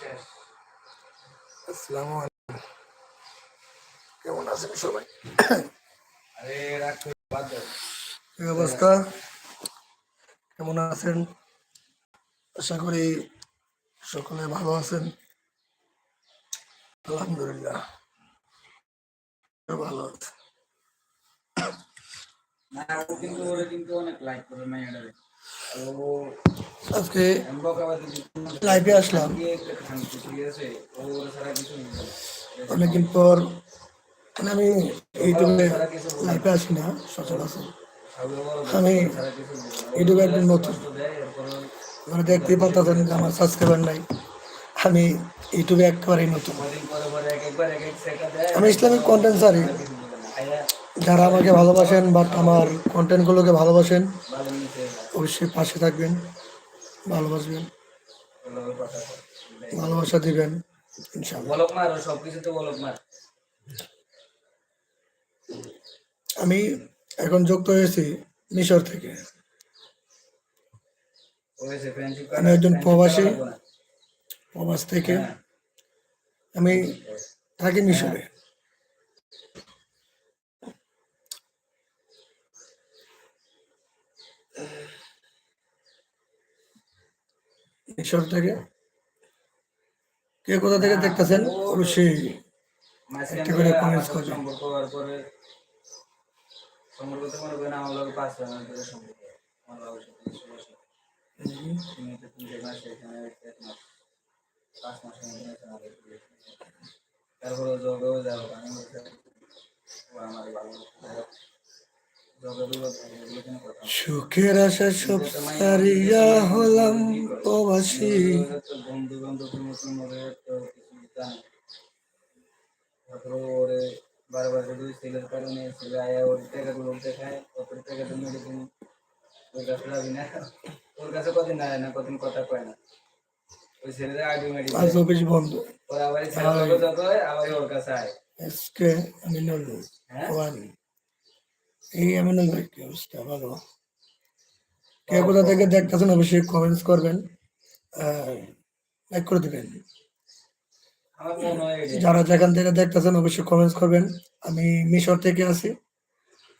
শেষ? আসসালামু আলাইকুম। কেমন আছেন সবাই? আরে রাখ বাদ দাও। কি অবস্থা? কেমন আছেন? আশা করি সকলে ভালো আছেন। আলহামদুলিল্লাহ। ভালো আছে। না ও কিন্তু ওরে কিন্তু অনেক লাইক করে মাইয়াডারে ও আজকে লাইভে আসলাম। অনেকদিন পর মানে আমি ইউটিউবে লাইভে আসি না, সচরাচর। আমি ইউটিউবে একদম নতুন। আপনারা দেখতেই পাচ্ছেন যে আমার সাবস্ক্রাইবার নাই। আমি ইউটিউবে একেবারেই নতুন। আমি ইসলামিক কন্টেন্ট সারি যারা আমাকে ভালোবাসেন বাট আমার কন্টেন্টগুলোকে ভালোবাসেন অবশ্যই পাশে থাকবেন ভালোবাসবেন ভালোবাসা দিবেন আমি এখন যুক্ত হয়েছি মিশর থেকে। আমি একজন প্রবাসী প্রবাস থেকে। আমি থাকি মিশরে। মিশর থেকে কে কোথা থেকে দেখতেছেন অবশ্যই একটা করে comments করবেন। পাঁচ মাস তিনটে মাস মাস পাঁচ এসেছি। তারপরে জগেও যাও আমি আমার ভালো জগে বিপদ এগুলো কোনো কথা না। সুখের আশা সব সারিয়া হলাম প্রবাসী। বন্ধু বান্ধবের মতন ওরে বারবার শুধু ছেলের কারণে ছেলে আয়া ওর টাকাগুলো দেখায় ওর কাছে যাবি না ওর কাছে কদিন না না কদিন কথা কয় না ওই আগে মেডিসিন আজ অফিস বন্ধ ওর আবার যত হয়? আবার ওর কাছে আয় আজকে আমিনুল হ্যাঁ? এই আমিনুল ভাই কি অবস্থা? ভালো। কে কোথা থেকে দেখতেছেন অবশ্যই কমেন্টস করবেন লাইক করে দিবেন। যারা যেখান থেকে দেখতেছেন অবশ্যই কমেন্টস করবেন। আমি মিশর থেকে আছি।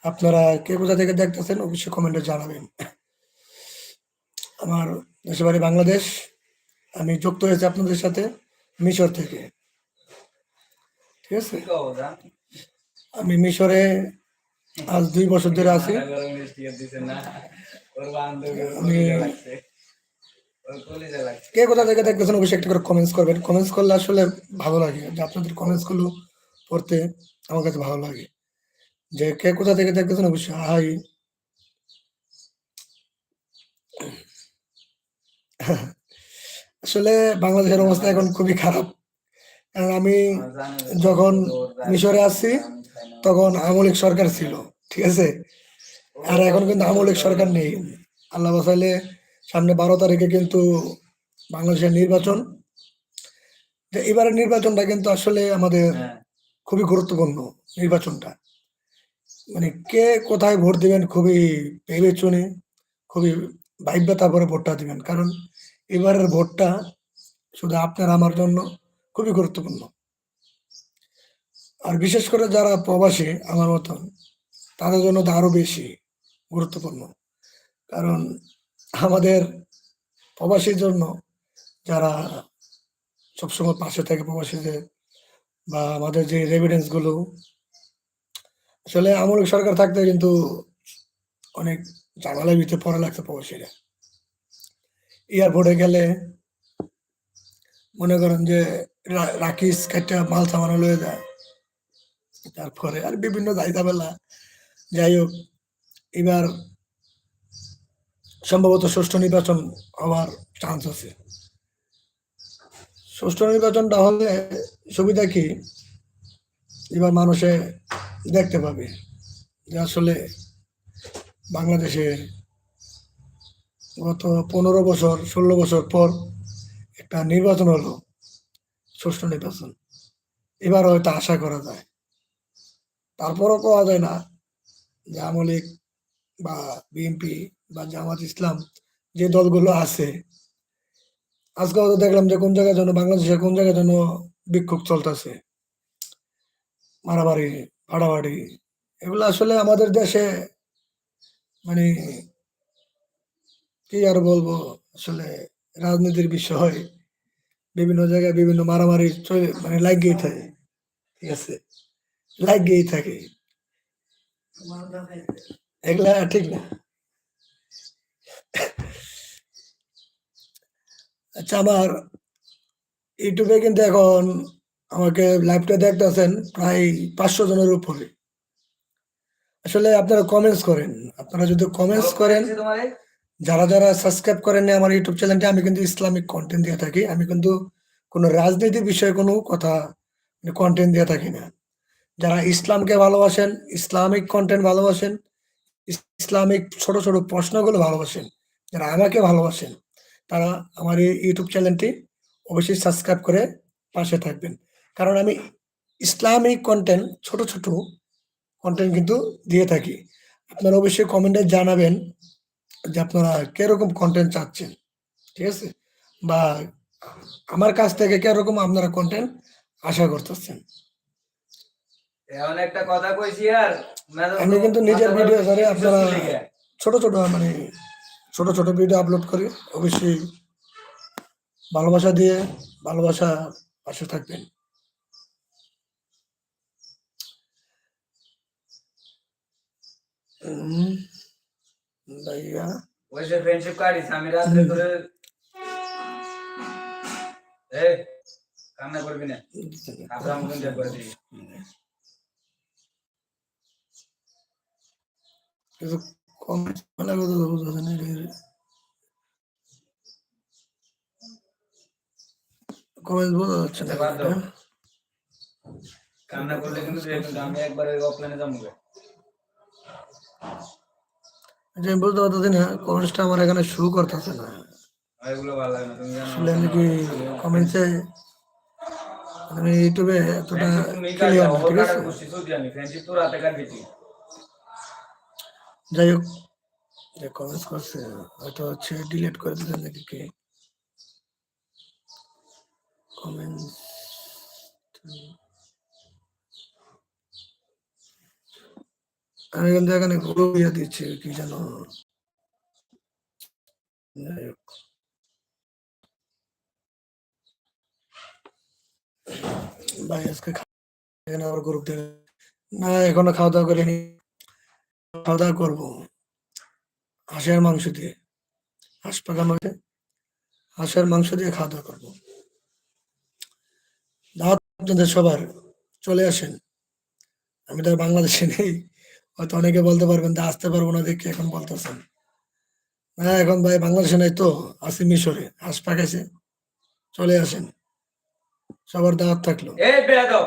আপনারা কে কোথা থেকে দেখতেছেন অবশ্যই কমেন্টে জানাবেন। আমার দেশের বাড়ি বাংলাদেশ। আমি যুক্ত হয়েছি আপনাদের সাথে মিশর থেকে। ঠিক আছে? আমি মিশরে আজ দুই বছর ধরে আছি। কে কোথা থেকে দেখতেছেন অবশ্যই একটা করে কমেন্টস করবেন। কমেন্টস করলে আসলে ভালো লাগে। যে আপনাদের কমেন্টসগুলো পড়তে আমার কাছে ভালো লাগে। যে কে কোথা থেকে দেখতেছেন অবশ্যই হাই। আসলে বাংলাদেশের অবস্থা এখন খুবই খারাপ। কারণ আমি যখন মিশরে আসছি তখন আমলিক সরকার ছিল ঠিক আছে? আর এখন কিন্তু আমলিক সরকার নেই। আল্লাহ বাসাইলে সামনে বারো তারিখে কিন্তু বাংলাদেশের নির্বাচন। এবারের নির্বাচনটা কিন্তু আসলে আমাদের হ্যাঁ। খুবই গুরুত্বপূর্ণ নির্বাচনটা। মানে কে কোথায় ভোট দিবেন খুবই ভেবে চুনে খুবই ভাইব্য তারপরে ভোটটা দিবেন। কারণ এবারের ভোটটা শুধু আপনার আমার জন্য খুবই গুরুত্বপূর্ণ। আর বিশেষ করে যারা প্রবাসী, আমার মতন, তাদের জন্য তো আরও বেশি গুরুত্বপূর্ণ। কারণ আমাদের প্রবাসীর জন্য যারা সবসময় পাশে থাকে প্রবাসীদের বা আমাদের যে রেভিডেন্সগুলো, আসলে আমলিক সরকার থাকতে কিন্তু অনেক ঝামেলার ভিতরে পড়া লাগছে প্রবাসীরা। এয়ারপোর্টে গেলে মনে করেন যে রা- রাখিস কাটটা মাল সামানো লয়ে যায়। তারপরে আর বিভিন্ন যাইতাবেলা যাই হোক এবার সম্ভবত ষষ্ঠ নির্বাচন হওয়ার চান্স আছে। ষষ্ঠ নির্বাচনটা হলে সুবিধা কি? এবার মানুষে দেখতে পাবে যে আসলে বাংলাদেশে গত পনেরো বছর, ষোলো বছর পর একটা নির্বাচন হলো ষষ্ঠ নির্বাচন। এবার হয়তো আশা করা যায়। তারপরও পাওয়া যায় না। যে আওয়ামী বা বিএনপি বা জামাত ইসলাম যে দলগুলো আছে। আজকেও তো দেখলাম যে কোন জায়গায় যেন বাংলাদেশে কোন জায়গায় যেন বিক্ষোভ চলতেছে। মারামারি ফাড়াফাড়ি এগুলো আসলে আমাদের দেশে মানে কি আর বলব? আসলে রাজনীতির বিষয়। বিভিন্ন জায়গায় বিভিন্ন মারামারি চলে মানে লাগিয়েই থাকে ঠিক আছে? লাগিয়েই থাকে। এগুলা ঠিক না। আচ্ছা আমার ইউটিউবে কিন্তু এখন আমাকে লাইভটা দেখতেছেন প্রায় পাঁচশো জনের উপরে। আসলে আপনারা কমেন্টস করেন। আপনারা যদি কমেন্টস করেন যারা যারা সাবস্ক্রাইব করেন না আমার ইউটিউব চ্যানেলটি আমি কিন্তু ইসলামিক কন্টেন্ট দিয়ে থাকি। আমি কিন্তু কোনো রাজনীতির বিষয়ে কোনো কথা কন্টেন্ট দিয়ে থাকি না। যারা ইসলামকে ভালোবাসেন, ইসলামিক কন্টেন্ট ভালোবাসেন, ইসলামিক ছোট ছোট প্রশ্নগুলো ভালোবাসেন, যারা আমাকে ভালোবাসেন, তারা আমার এই ইউটিউব চ্যানেলটি অবশ্যই সাবস্ক্রাইব করে পাশে থাকবেন। কারণ আমি ইসলামিক কন্টেন্ট ছোট ছোট কন্টেন্ট কিন্তু দিয়ে থাকি। আপনারা অবশ্যই কমেন্টে জানাবেন যে আপনারা কীরকম কন্টেন্ট চাচ্ছেন, ঠিক আছে? বা আমার কাছ থেকে কীরকম আপনারা কন্টেন্ট আশা করতেছেন। এমন একটা কথা কইছি আর মেজাজ আমি কিন্তু নিজের ভিডিও ধরে আপনারা ছোট ছোট মানে ছোট ছোট ভিডিও আপলোড করি। অবশ্যই ভালোবাসা দিয়ে ভালোবাসা পাশে থাকবেন। ভাইয়া। ওই যে ফ্রেন্ডশিপ কার্ডিস আমি রাত্রে ধরে এ কান্না করবি না। আপনার মতন করে দিবি। কিছু মানে কত বুঝতে নেই কমেন্ট বোঝা যাচ্ছে না আচ্ছা, বাদ দাও। কান্না করলে কিন্তু আমি একবার অফলাইনে যাব আচ্ছা, আমি বুঝতে পারতেছি না কমেন্টসটা আমার এখানে করতেছে না। আসলে আমি কি কমেন্টসে আমি ইউটিউবে এতটা ক্লিয়ার না ঠিক আছে খুশি সুদি আমি ফ্রেন্ডশিপ তো রাতে কাটবি তুই যাই হোক যে কমেন্টস করছে, হয়তো হচ্ছে ডিলিট করে দিলেন নাকি কে? আমি কিন্তু এখানে গ্রুপ ইয়ে দিচ্ছি, কি যেন। যাই হোক। ভাই, আজকে এখানে আবার গ্রুপ দেবে না, এখনও খাওয়া দাওয়া করিনি। দাওয়া করব। হাঁসের মাংস দিয়ে। হাঁস পাকানো হয়েছে হাঁসের মাংস দিয়ে খাওয়া দাওয়া করব আপনাদের সবার। চলে আসেন। আমি তো বাংলাদেশে নেই। হয়তো অনেকে বলতে পারবেন যে আসতে পারব না, দেখে এখন বলতেছেন। হ্যাঁ এখন ভাই বাংলাদেশে নাই তো, আছি মিশরে। হাঁস পাকাইছে। চলে আসেন। সবার দাওয়াত থাকল এই বেয়াদব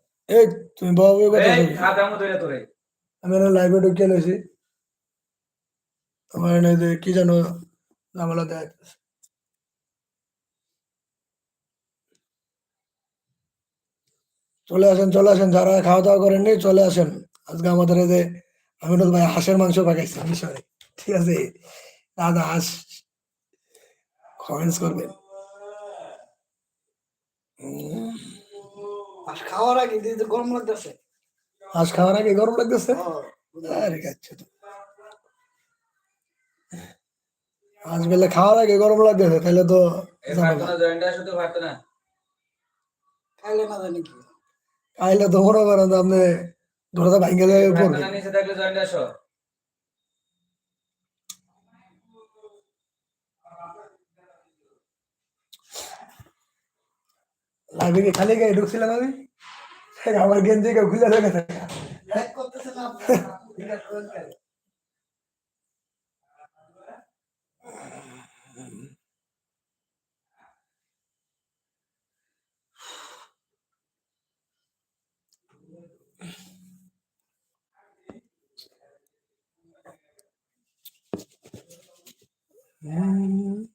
এই তুমি বাবু কথা এই বলো। খাতামু ধরে তোরে আমি লাইভে ঢুকে লইছি আমার এনে যে কি জানো ঝামেলা দেয় চলে আসেন চলে আসেন যারা খাওয়া দাওয়া করেননি চলে আসেন। আজকে আমাদের এই যে আমিনুল ভাই হাঁসের মাংস পাকাইছে মিশরে ঠিক আছে? দাদা হাঁস কমেন্টস করবেন। আর খাওয়ার আগে দিদি গরম লাগতেছে। হাঁস খাওয়ার আগে গরম লাগতেছে? আরে আচ্ছা তো। আজ বেলা খাওয়ার আগে গরম লাগতেছে তাহলে তো খাইলে না জানি কি। খাইলে তো মনে করেন আপনি ধরে ভাঙ্গে যায় পড়বে। লাগে খালি গায়ে ঢুকছিলাম মানে? আমি হ্যাঁ, আমার গেঞ্জি খুলে লেগে Yeah.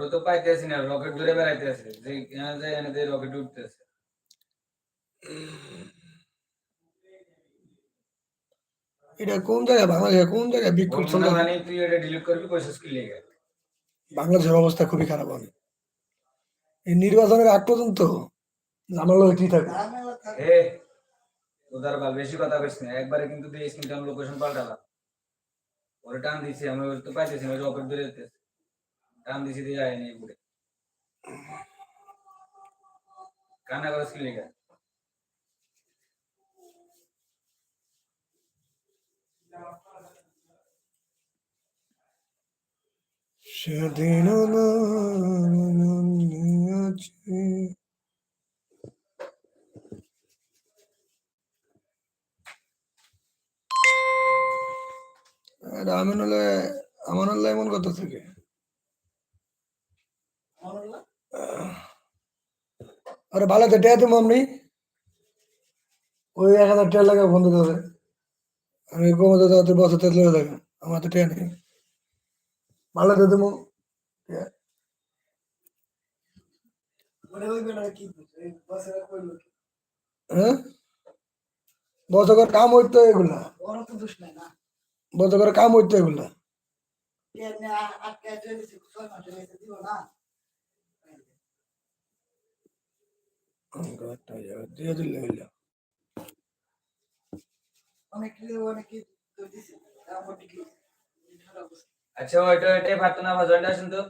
ওরা তো পাইতেছি না রকেট ধরে বেড়াইতে আছে যে এখানে দিয়ে রকেট উঠতেছে। এটা কোন জায়গায়? বাংলাদেশে কোন জায়গায় বিক্ষোভ চলছে? মানে তুই এটা ডিলিট করবি কইছিস কি লেগে? বাংলাদেশের অবস্থা খুবই খারাপ হবে। এই নির্বাচনের আগ পর্যন্ত ঝামেলা হইতেই থাকবে? থাকে। এ উদার বাল বেশি কথা কইস না। একবারে কিন্তু স্ক্রিন টাইম লোকেশন পাল্টালাম। ওরে টান দিছি আমি ওর তো পাইতেছি না রকেট ধরে যেতেছে। টান দিছি দিয়ে যায়নি ঘুরে কান্না করে লেগে সেদিন আছে। আমিন হলে আমার হলে এমন কথা থেকে আমার হলো, আরে ভালো তো টেয়া তুমি আপনি ওই এক হাজার টেয়া লাগে বন্ধ করে আমি কমতে তো বছর তেতলে থাকে। আমার তো টেয়া নেই। ভালো তো তুমি বছরে কাম হইতো এগুলা। বছর করে কাম হইতো এগুলা কে এমনি আ- আটকায় চলে গেছে, ছয় মাস হয়ে গেছে, দিবো না। দিয়ে দিলে হইল অনেক কিছু অনেক কিছু তো দিছে। আমার কি খারাপ অবস্থা। আচ্ছা ওইটা ওইটাই পারতো না ভাজনটা আসেন তো।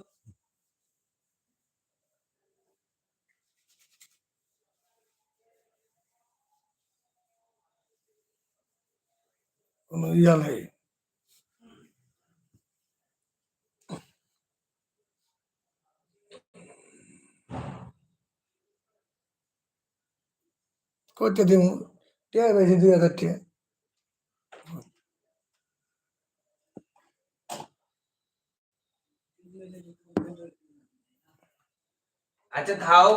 কোনো ইয়া নাই। করতে দিব টিয়া বেশি দুই হাজার টিয়া আচ্ছা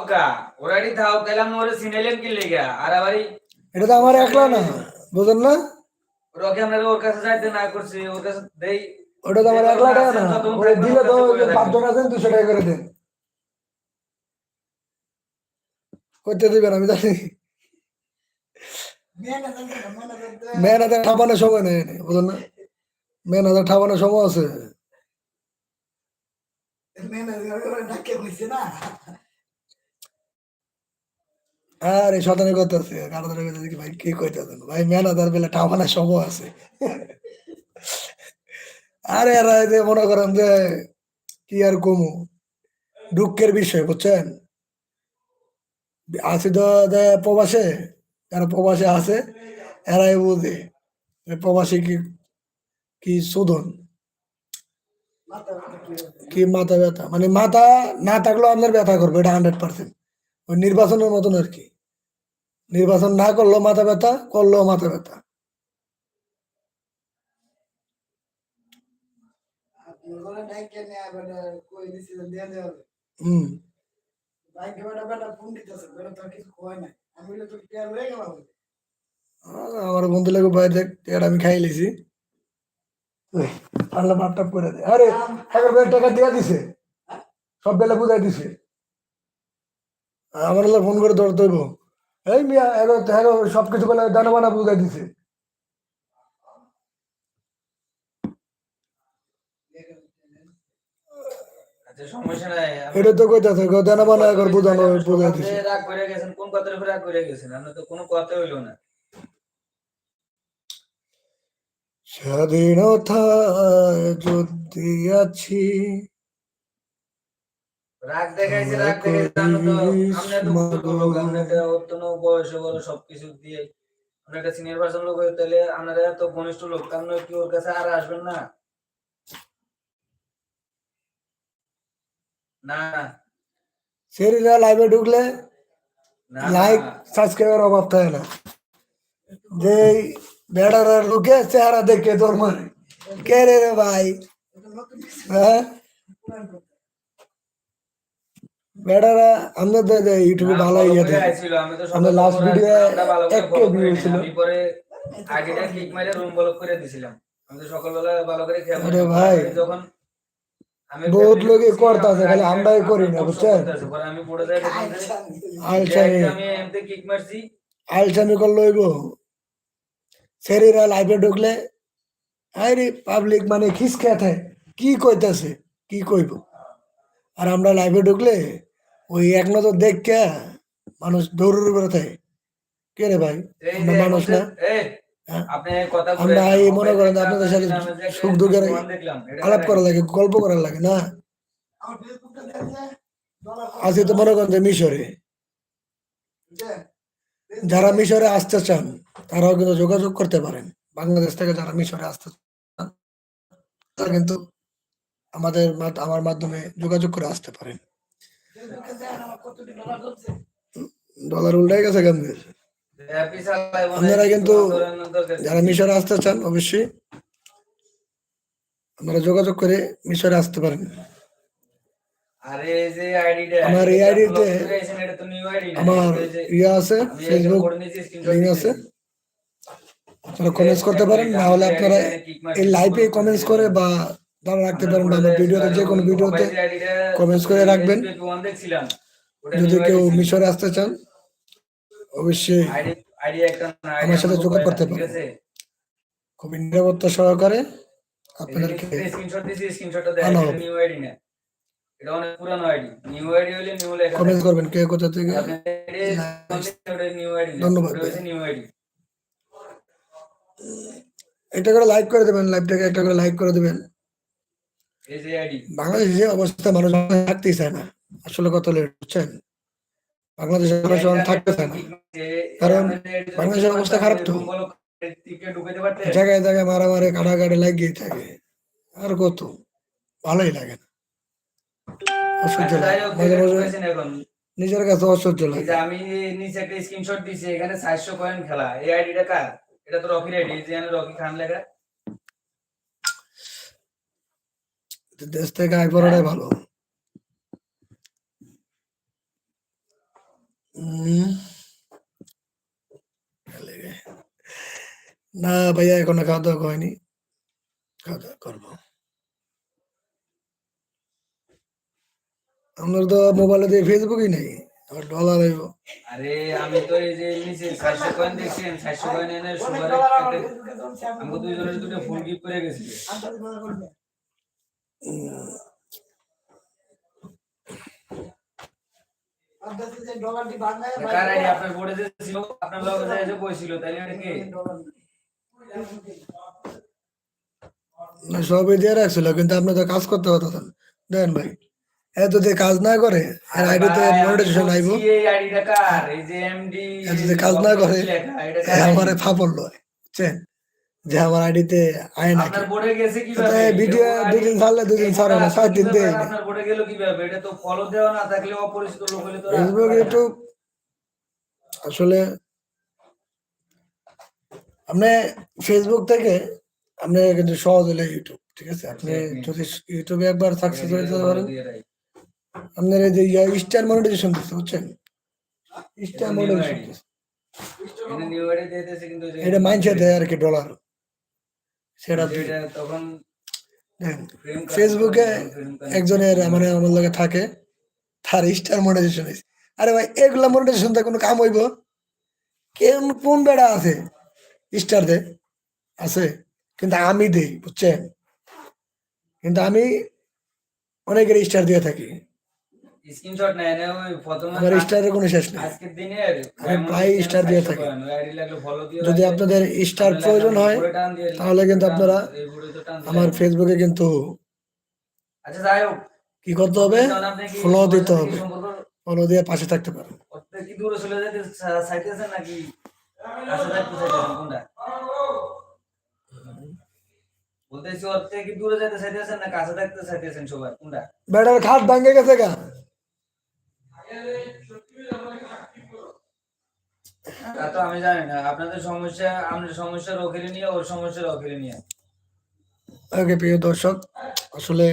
গা ওরাই তাহলে আমি ওরা সিনাইলেন কি লেগে? আর আবারই এটা তো আমার একলা না বুঝলেন না? রকে আমরা ওর কাছে যাইতে না করছি ওর কাছে দেই। ওটা তো আমার একলা টাকা না ওটা দিলে তো পাঁচজন আছেন দুশো টাকা করে দেন। করতে দিবেন আমি জানি। ম্যানেজার কেন? ম্যানেজার তো- হাজার ঠাপানোর সময় নেই বুঝলেন না? সময় আছে। আরে কি ভাই, কি কইতেছেন? ভাই হাজার বেলা সময় আছে। আরে এরা যে মনে করেন যে কি আর কমু? দুঃখের বিষয়, বুঝছেন? আছে তো প্রবাসে যারা প্রবাসে আছে? এরাই বুঝে প্রবাসী কি কি শোধন? কি মাথা ব্যথা? মানে মাথা না থাকলেও আপনার ব্যথা করবে এটা হান্ড্রেড পার্সেন্ট ওই নির্বাচনের মতন আর কি। নির্বাচন না করলেও মাথা ব্যথা করলেও মাথা ব্যথা। হম। বাইকে বেটা বেটা ফোন দিতেছে বেটা তো কিছু কয় নাই। আমি বলে তো টিয়া লয়ে গেলাম আমার বন্ধু লাগে বাইরে আমি খাই লিছি। করে দে। আরে হাজার টাকা দিয়ে দিছে। সব বেলা বুঝাই দিছে। আমার ফোন করে ধরতে হইব। এই মিয়া এগারো সব কিছু বেলা দানা বানা বুঝাই দিছে আচ্ছা সমস্যা নাই আমি- এটা তো কইতাছে গো দানা বানা একবার বুঝানো বুঝাই সকাল রাগ করে গেছেন কোন কথার উপরে রাগ করে গেছেন? আমরা তো কোনো কথা হইল না। স্বাধীনতা যদি আছি। রাগ দেখাইছে রাগ দেখাইছে আমরা তো আমরা তো বুঝতে লোক আমরা একটা অত্যন্ত বয়স সবকিছু দিয়ে। আমরা একটা সিনিয়র পার্সন লোক হয়ে তাহলে আপনারা এত ঘনিষ্ঠ লোক আপনারা কি ওর কাছে আর আসবেন না? না লাইভে ঢুকলে লাইক সাবস্ক্রাইবার অভাব থাকে না যে বেড়ার লোকে চেহারা দেখে তোর মানে কে রে রে ভাই হ্যাঁ। বেড়ারা আমাদের দে ইউটিউবে ভালো ইয়ে তো আমরা আমরা ভালো করে এক কে নিই। ছিল। পরে আইডিটা ক্লিক মেরে রুম ব্লক করে দিছিলাম আমি তো সকালবেলা ভালো করে খেয়াল আরে ভাই। যখন বহুত লোকে করতাছে, খালি আমরাই করি না, বুঝছেন? করতাছে, পরে আমি পড়ে যাই দেখলাম যে, আলসা যে একটা আমি এমতে কিক মারছি। আলসামি করলে হইব শরীরা লাইভে ঢুকলে আরে পাবলিক মানে খিস খেতে কি কইতাছে কি কইব? আর আমরা লাইফে ঢুকলে ওই এক নজর দেখকে মানুষ দৌড়ের থাকে। কে রে ভাই? আমরা মানুষ না? হ্যাঁ? আমরা এই মনে করেন আপনাদের সাথে সুখ দুঃখের আলাপ করা লাগে গল্প করার লাগে না? আজকে তো মনে করেন যে মিশরে। যারা মিশরে আসতে চান তারাও কিন্তু যোগাযোগ করতে পারেন। বাংলাদেশ থেকে যারা মিশরে আসতে চান তারা কিন্তু আমাদের আমার মাধ্যমে যোগাযোগ করে আসতে পারেন। ডলার উল্টাই গেছে বলে আপনারা কিন্তু। যারা মিশরে আসতে চান অবশ্যই আপনারা যোগাযোগ করে মিশরে আসতে পারেন। আমার এই ID তে এটা তো নিউ আইডি না? আমার ইয়ে আছে ফেসবুক লিঙ্ক আছে। আপনারা কমেন্টস করতে পারেন না হলে আপনারা এই লাইভে কমেন্টস করে বা যারা রাখতে পারেন বা আমার ভিডিওতে যে কোনো ভিডিওতে comments করে রাখবেন। যদি কেউ মিশরে আসতে চান অবশ্যই আমার সাথে যোগাযোগ করতে পারেন। খুবই নিরাপত্তা সহকারে আপনাদেরকে স্ক্রিনশট স্ক্রিনশটটা। নিউ আইডি না। এটা অনেক পুরানো আইডি নিউ আইডি হলে নিউ লেখা কমেন্ট করবেন কে কোথা থেকে। নিউ আইডি ধন্যবাদ নিউ আইডি একটা করে লাইক করে দেবেন লাইভটাকে একটা করে লাইক করে দেবেন। বাংলাদেশে যে অবস্থা মানুষ থাকতেই চায় না। আসলে কত লেট বুঝছেন? বাংলাদেশে মানুষ থাকতে চায় না। কারণ বাংলাদেশের অবস্থা খারাপ তো। জায়গায় জায়গায় মারামারি কাটাকাটি লাগিয়ে থাকে। আর কত? ভালোই লাগে না। অসহ্য আচ্ছা, লাগে। মাঝে মাঝে। নিজের কাছে অসহ্য লাগে। যে আমি নিচে একটা স্ক্রিনশট দিছি এখানে 400 কয়েন খেলা। এই আইডিটা কার? এটা তো রকির আইডি যে এখানে রকি খান লেখা। দেশ থেকে আয় করাটাই ভালো। না ভাইয়া এখনও খাওয়া দাওয়া হয়নি খাওয়া দাওয়া করব আপনার তো মোবাইলে দিয়ে ফেসবুকই নেই আবার ডলার আইব আরে আমি তো এই যে নিচে 400 কয়েন দেখছেন 400 কয়েন এনে অনেক সুগার ডলার আমার একটা ফেসবুকে ধরছে, আপনি আমাকে দুইজনের দুটো ফুল গিফট করে গেছিল করে আইডি? আপনার বোর্ডে যে ছিল আপনার লগে যে বইছিল কে সবই দিয়ে রাখছিল কিন্তু আপনি তো কাজ করতে হতেন দেন ভাই এত দিয়ে কাজ না করে আর আইডিতে মনিটাইজেশন আইব। এই আইডিটা কার? এই যে এমডি এত যে কাজ না করে এটা আমার কার লয় বুঝছেন? যে আমার আইডিতে আয় এই ভিডিও দুদিন ছাড়লে দুদিন ছাড়ে না দিন। দেয় না না। ফেসবুক ইউটিউব আসলে আপনি ফেসবুক থেকে আপনি কিন্তু সহজ হলে ইউটিউব ঠিক আছে? আপনি যদি ইউটিউবে একবার সাকসেস হয়ে যেতে পারেন। আপনার এই যে স্টার মনিটাইজেশন দিচ্ছে বুঝছেন? স্টার মনিটাইজেশন ID এটা মাইনছে দেয় আর কি ডলার সেটা তখন ফেসবুকে একজনের মানে আমার লগে থাকে তার স্টার মনিটাইজেশন আরে ভাই এগুলা মনিটাইজেশন কোনো কাম হইব? কেন কোন বেড়া আছে স্টার দে আছে? কিন্তু আমি দেই বুঝছেন? কিন্তু আমি অনেকের স্টার দিয়ে থাকি। স্ক্রিনশট নেয় না ওই প্রথমে আমার স্টারের কোনো শেষ নেই। আজকের দিনে আমি প্রায় star দিয়ে থাকি। ফলো দিয়ে যদি আপনাদের স্টার প্রয়োজন হয় তাহলে কিন্তু আপনারা আমার ফেসবুকে কিন্তু আচ্ছা যাই হোক। কি করতে হবে? ফলো দিতে হবে। ফলো দিয়ে পাশে থাকতে পারেন। ওতে কি দূরে চলে যেতে চাইতেছেন নাকি? কাছে চাইতেছেন কোনটা? বলতেছি ওর থেকে দূরে যেতে চাইতেছেন না কাছে থাকতে চাইতেছেন সবাই? কোনটা? বেটার খাট ভাঙ্গে গেছে গা। তা তো আমি জানি না। আপনাদের সমস্যা আমাদের সমস্যা রকেলে নিয়ে ওর সমস্যা রকেলে নিয়ে। ওকে প্রিয় দর্শক আসলে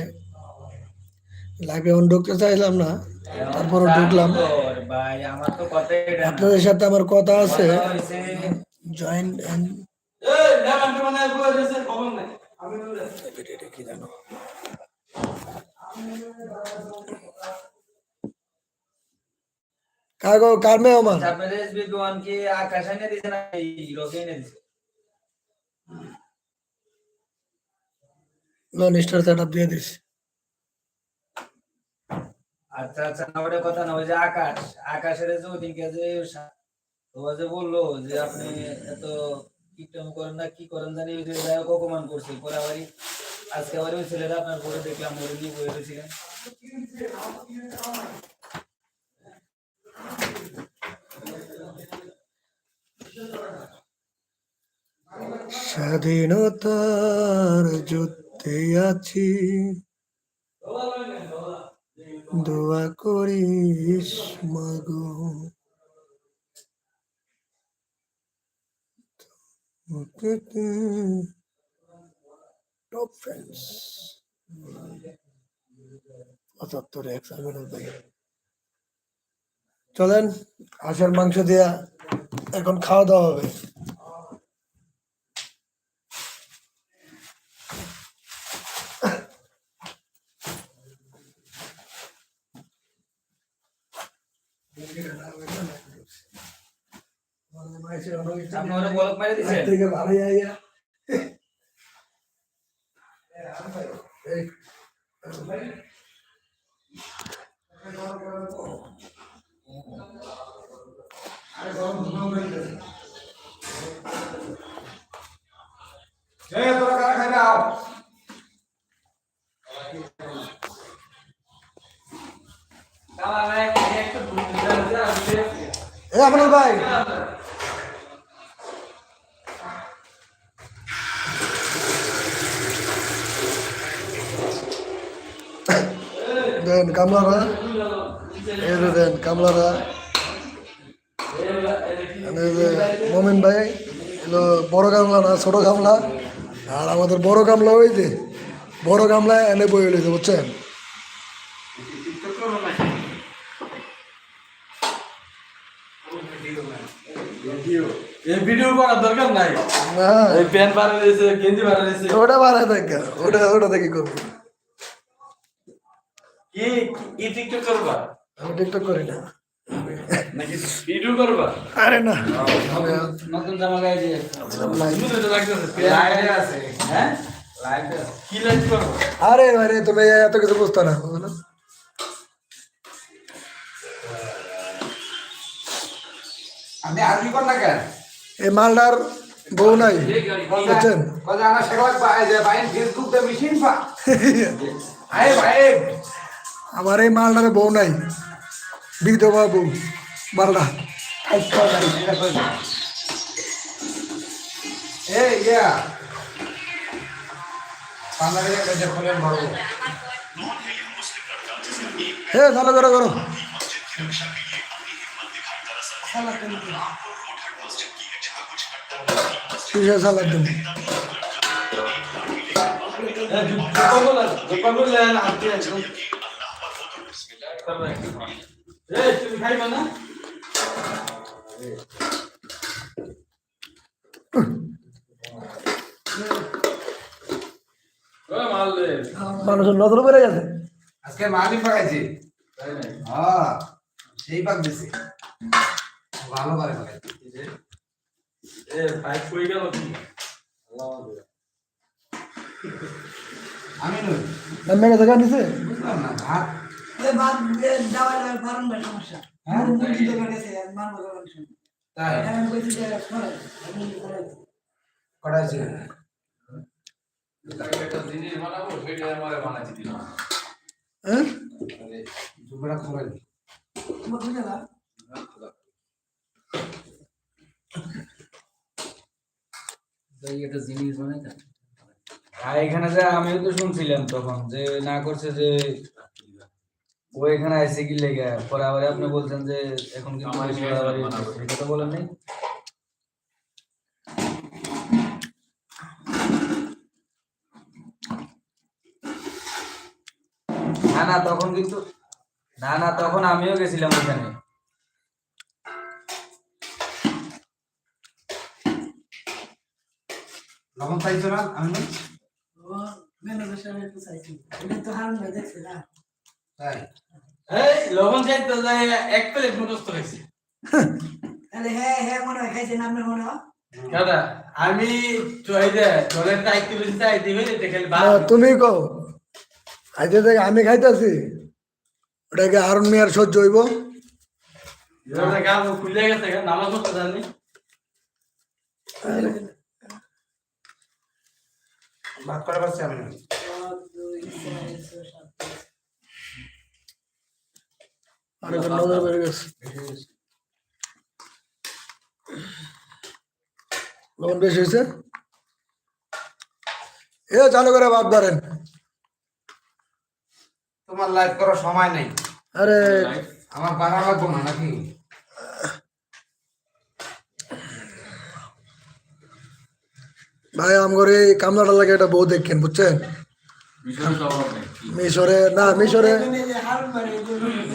লাইভে অন ঢুকতে চাইলাম না তারপরে ঢুকলাম। ভাই আমার তো কথাই আপনাদের সাথে আমার কথা আছে। কথা হইছে, জয়েন কি জানো? কাগো কার এসবি কি আকাশ এনে দিছে না রকে এনে দিছে? নন স্টার সেট দিয়ে দিস আচ্ছা আচ্ছা না ওটা কথা না ওই যে আকাশ। আকাশের যে ওদিনকে যে ও যে বলল যে আপনি এত করেন না কি করেন জানি ওই যে অপমান করছে। পরে আবারই আজকে আবার ওই ছেলেরা আপনার পরে দেখলাম ওরে নিয়ে বয়ে রয়েছিলেন। স্বাধীনতার যুদ্ধে আছি। দোয়া করিস মাগো। টপ ফ্রেন্ডস পঁচাত্তর ভাই। চলেন, হাঁসের মাংস দিয়া এখন খাওয়া দাওয়া হবে। আপনি ওরা বলক মেরে দিছেন থেকে ভালো জায়গা এ ভাই। দেন কামলারা যে দেন কামলারা। মমিন ভাই, এলো বড় গামলা না ছোট গামলা আর আমাদের বড় গামলা ওই যে, বড় গামলা এনে বই লইছে, বুঝছেন? এই ভিডিও করার দরকার নাই। এই প্যান্ট বাড়া দিয়েছে গেঞ্জি বাড়া দিয়েছে। ওটা বাড়ায় দেখ ওটা ওটা দেখি করব। কি কি টিকটক করবা? আমি টিকটক করি না। নাকি ভিডিও করবা? আরে না। নতুন জামা গায়ে দিয়ে। লাগতেছে। লাইভে আছে। হ্যাঁ? লাইভে কি লাইক করবা? আরে আরে তুমি এত কিছু বুঝতো না। না কেন? এই মালদার বউ নাই বুঝছেন কথা ভাই ফেসবুক তে মেশিন পা। আরে ভাই আমার এই মালদারে বউ নাই বিধবা বউ মালদা। ইয়া। ফোনের বড় হে ভালো করো করো। কিসে সালাদ মানুষের নজর বেড়ে গেছে। আজকে মালি পাকাইছি হ্যাঁ সেই পাক দিছে। ভালো করে পাকাইছি এ ভাই কই গেল কি আমি নই। মেঘে জায়গা নিছে বুঝলাম না ভাত। এ বাদ এ দাওয়া দাওয়া ফারন ভাই সমস্যা। হ্যাঁ? মুরগি তো তাই? আমি কইছি যে আমি একটা জিনিস বানাবো সেটা আমারে হ্যাঁ? দুপুরা না জিনিস মানে আর এখানে যে আমিও তো শুনছিলাম তখন যে না করছে যে ও এখানে আইসে কি লেগে? পরে আবার আপনি বলছেন যে এখন কিন্তু। এটা তো বলেন নাই। না না তখন কিন্তু না না তখন আমিও গেছিলাম ওখানে। না লবণ চাইতে যায় এক প্লেট মুখস্থ হয়েছে। তাহলে হ্যাঁ হ্যাঁ মনে হয় খাইছেন আপনার মনে হয়? দাদা আমি না, বাপ তুমি কও। খাইতে থেকে আমি খাইতেছি ওটাকে আরুন মিয়ার সহ্য হইব। জলের গা খুলে গেছে নামাজ ভাগ করা পারছি আমি। অনেক নজর বেড়ে গেছে। লবণ বেশি হয়েছে? এ চালু করে ভাত ধরেন। তোমার লাইভ করার সময় নেই। আরে আমার বাড়া লাগবো না নাকি? ভাই আমগর এই কামলাটা লাগে এটা বউ দেখেন বুঝছেন? মিশরে না মিশরে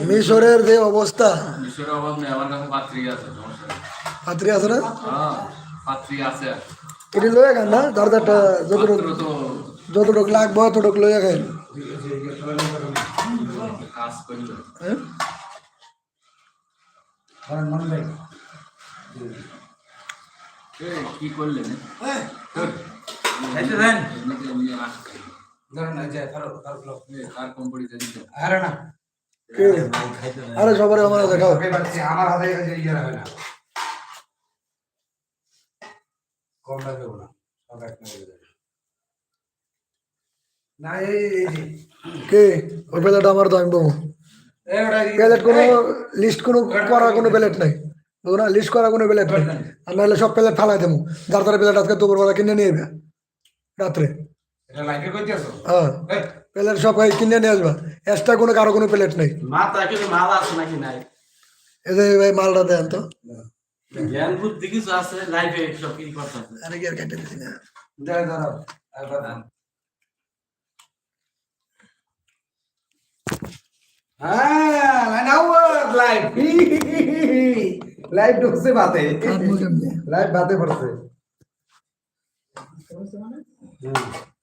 মিশরের যে অবস্থা। পাত্রী আছে না? হ্যাঁ এটি লয়ে গেন না? একটা যতটুকু যতটুকু লাগবে খাই কাজ করল। হ্যাঁ? মনে কি করলেন? আরে সবার আমার হাতে ইয়ে হবে না। কম লাগবে না সব এক না এই এই কে? ওই প্লেট আমার তো আমি বলব এই কোনো লিস্ট কোনো করা কোনো প্লেট নাই। না লিস্ট করা কোনো প্লেট আর নাহলে সব প্লেট ফালাই দেবো। যার তার প্লেট আজকে দুপুর বেলা কিনে নিয়ে রাত্রে। হ্যাঁ। প্লেট সব কিনে নিয়ে আসবা। এক্সট্রা কোনো কারও কোনো প্লেট নেই। এই যে ভাই মালটা দেন তো। জ্ঞান বুদ্ধি কিছু আছে লাইফে সব কি করতে আরে কি আর কেটে দিছি না। ধরো ধরো একবার ধরো। লাইন আউট লাইভ ঢুকছে বাতে। লাইভ বাতে পড়ছে।